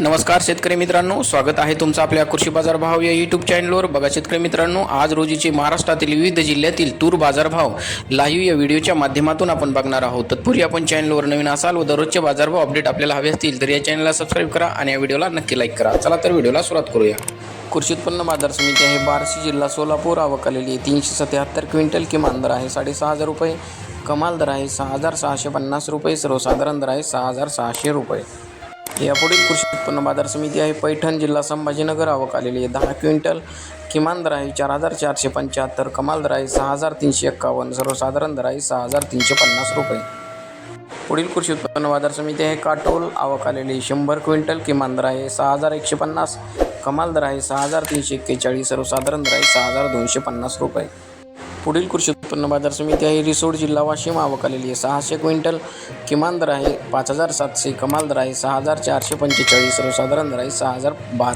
नमस्कार शेतकरी मित्रांनो स्वागत आहे तुमचं आपल्या कृषी बाजार भाव या यूट्यूब चॅनलवर बघा शेतकरी मित्रांनो आज रोजीचे महाराष्ट्रातील विविध जिल्ह्यातील तूर बाजारभाव लाईव्ह या व्हिडिओच्या माध्यमातून आपण बघणार आहोत. तत्पूर्वी आपण चॅनलवर नवीन असाल व दररोजचे बाजारभाव अपडेट आपल्याला हवे असतील तर या चॅनलला सबस्क्राईब करा आणि या व्हिडिओला नक्की लाईक करा. चला तर व्हिडिओला सुरुवात करूया. कृषी उत्पन्न बाजार समिती आहे बार्शी जिल्हा सोलापूर. आवक आलेली आहे तीनशे सत्याहत्तर क्विंटल. किमान दर आहे साडेसहा हजार रुपये. कमाल दर आहे सहा हजार सहाशे पन्नास रुपये. सर्वसाधारण दर आहे सहा हजार सहाशे रुपये. यापुढील कृषी उत्पन्न बाजार समिती आहे. पैठण जिल्हा संभाजीनगर आवक आलेली आहे. दहा क्विंटल किमान दर आहे चार हजार चारशे पंच्याहत्तर कमाल दर आहे सहा हजार तीनशे एक्कावन्न सर्वसाधारण दर आहे सहा हजार तीनशे पन्नास रुपये. पुढील कृषी उत्पन्न बाजार समिती आहे. काटोल आवक आलेली आहे. शंभर क्विंटल किमान दर आहे सहा हजार एकशे पन्नास कमाल दर आहे सहा हजार तीनशे एक्केचाळीस सर्वसाधारण दर आहे सहा हजार दोनशे पन्नास रुपये. पुढील कृषी उत्पन्न बाजार समिती आहे. रिसोड जिल्हा वाशिम आवक आलेली आहे. सहाशे क्विंटल किमान दर आहे. पाच हजार सातशे कमाल दर आहे. सहा हजार चारशे पंचेचाळीस सर्वसाधारण दर आहे. सहा हजार बहात्तर